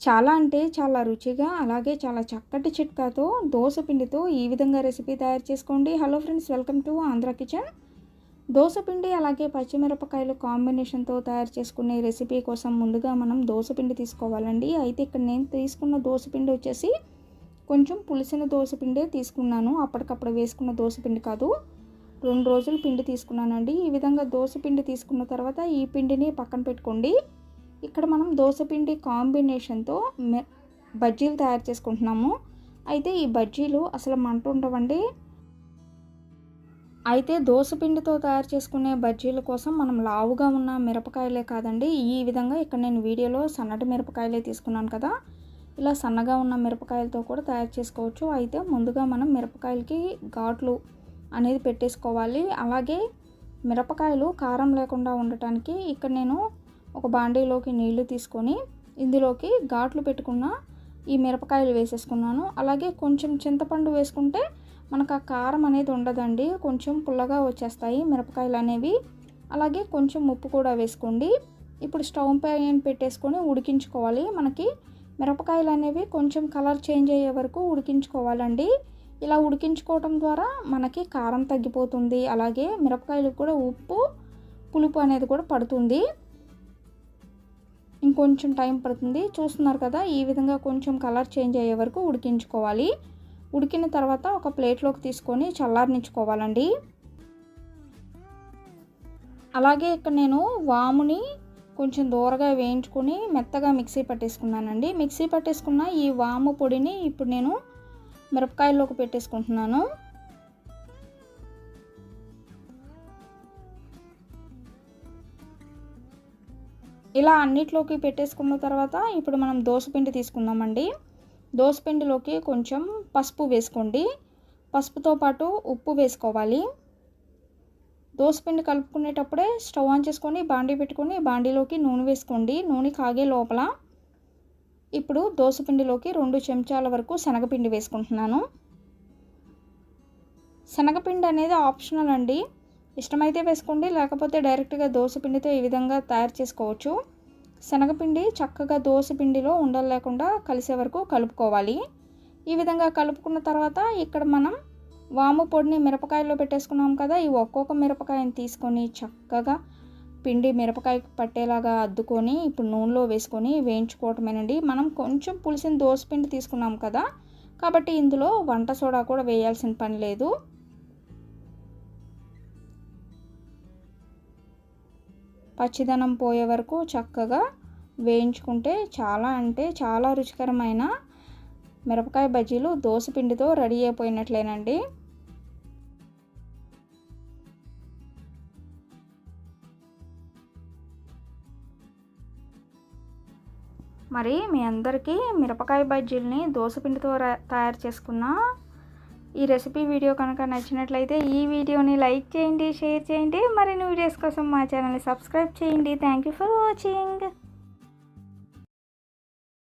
చాలా అంటే చాలా రుచిగా అలాగే చాలా చక్కటి చిట్కాతో దోశ పిండితో ఈ విధంగా రెసిపీ తయారు చేసుకోండి. Hello friends welcome to Andhra kitchen dosa పిండి అలాగే పచ్చిమిరపకాయలు కాంబినేషన్తో తయారు చేసుకునే రెసిపీ కోసం ముందుగా మనం దోశ పిండి తీసుకోవాలండి. అయితే ఇక్కడ నేను తీసుకున్న దోశ పిండి వచ్చేసి కొంచెం పులిసిన దోశ పిండే తీసుకున్నాను. అప్పటికప్పుడు వేసుకున్న దోశ పిండి కాదు. రెండు రోజులు పిండి తీసుకున్నానండి. ఈ విధంగా దోశ పిండి తీసుకున్న తర్వాత ఈ పిండిని పక్కన పెట్టుకోండి. ఇక్కడ మనం దోశపిండి కాంబినేషన్తో మె బజ్జీలు తయారు చేసుకుంటున్నాము. అయితే ఈ బజ్జీలు అసలు మంట ఉండవండి. అయితే దోశపిండితో తయారు చేసుకునే బజ్జీల కోసం మనం లావుగా ఉన్న మిరపకాయలే కాదండి. ఈ విధంగా ఇక్కడ నేను వీడియోలో సన్నటి మిరపకాయలే తీసుకున్నాను కదా. ఇలా సన్నగా ఉన్న మిరపకాయలతో కూడా తయారు చేసుకోవచ్చు. అయితే ముందుగా మనం మిరపకాయలకి ఘాట్లు అనేది పెట్టేసుకోవాలి. అలాగే మిరపకాయలు కారం లేకుండా ఉండటానికి ఇక్కడ నేను ఒక బాండీలోకి నీళ్ళు తీసుకొని ఇందులోకి ఘాట్లు పెట్టుకున్న ఈ మిరపకాయలు వేసేసుకున్నాను. అలాగే కొంచెం చింతపండు వేసుకుంటే మనకు ఆ కారం అనేది ఉండదండి. కొంచెం పుల్లగా వచ్చేస్తాయి మిరపకాయలు అనేవి. అలాగే కొంచెం ఉప్పు కూడా వేసుకోండి. ఇప్పుడు స్టవ్ పైన పెట్టేసుకొని ఉడికించుకోవాలి. మనకి మిరపకాయలు అనేవి కొంచెం కలర్ చేంజ్ అయ్యే వరకు ఉడికించుకోవాలండి. ఇలా ఉడికించుకోవటం ద్వారా మనకి కారం తగ్గిపోతుంది. అలాగే మిరపకాయలకు కూడా ఉప్పు పులుపు అనేది కూడా పడుతుంది. ఇంకొంచెం టైం పడుతుంది. చూస్తున్నారు కదా ఈ విధంగా కొంచెం కలర్ చేంజ్ అయ్యే వరకు ఉడికించుకోవాలి. ఉడికిన తర్వాత ఒక ప్లేట్లోకి తీసుకొని చల్లారనించుకోవాలండి అలాగే ఇక్కడ నేను వాముని కొంచెం దూరగా వేయించుకొని మెత్తగా మిక్సీ పట్టేసుకున్నానండి. మిక్సీ పట్టేసుకున్న ఈ వాము పొడిని ఇప్పుడు నేను మిరపకాయల్లోకి పెట్టేసుకుంటున్నాను. ఇలా అన్నిట్లోకి పెట్టేసుకున్న తర్వాత ఇప్పుడు మనం దోశపిండి తీసుకుందామండి. దోశపిండిలోకి కొంచెం పసుపు వేసుకోండి. పసుపుతో పాటు ఉప్పు వేసుకోవాలి. దోసపిండి కలుపుకునేటప్పుడే స్టవ్ ఆన్ చేసుకొని బాండీ పెట్టుకొని బాండీలోకి నూనె వేసుకోండి. నూనె కాగే లోపల ఇప్పుడు దోశపిండిలోకి రెండు చెంచాల వరకు శనగపిండి వేసుకుంటున్నాను. శనగపిండి అనేది ఆప్షనల్ అండి. ఇష్టమైతే వేసుకోండి లేకపోతే డైరెక్ట్గా దోశపిండితో ఈ విధంగా తయారు చేసుకోవచ్చు. శనగపిండి చక్కగా దోశపిండిలో ఉండలు లేకుండా కలిసే వరకు కలుపుకోవాలి. ఈ విధంగా కలుపుకున్న తర్వాత ఇక్కడ మనం వాము పొడిని మిరపకాయలో పెట్టేసుకున్నాం కదా ఈ ఒక్కొక్క మిరపకాయని తీసుకొని చక్కగా పిండి మిరపకాయ పట్టేలాగా అద్దుకొని ఇప్పుడు నూనెలో వేసుకొని వేయించుకోవటమేనండి. మనం కొంచెం పులిసిన దోసపిండి తీసుకున్నాం కదా కాబట్టి ఇందులో వంట సోడా కూడా వేయాల్సిన పని లేదు. పచ్చిదనం పోయే వరకు చక్కగా వేయించుకుంటే చాలా అంటే చాలా రుచికరమైన మిరపకాయ బజ్జీలు దోసపిండితో రెడీ అయిపోయినట్లేనండి. మరి మీ అందరికీ మిరపకాయ బజ్జీలని దోసపిండితో తయారు చేసుకున్న ఈ రెసిపీ వీడియో కనుక నచ్చినట్లయితే ఈ వీడియోని లైక్ చేయండి షేర్ చేయండి. మరిన్ని వీడియోస్ కోసం మా ఛానల్ని సబ్స్క్రైబ్ చేయండి. Thank you for watching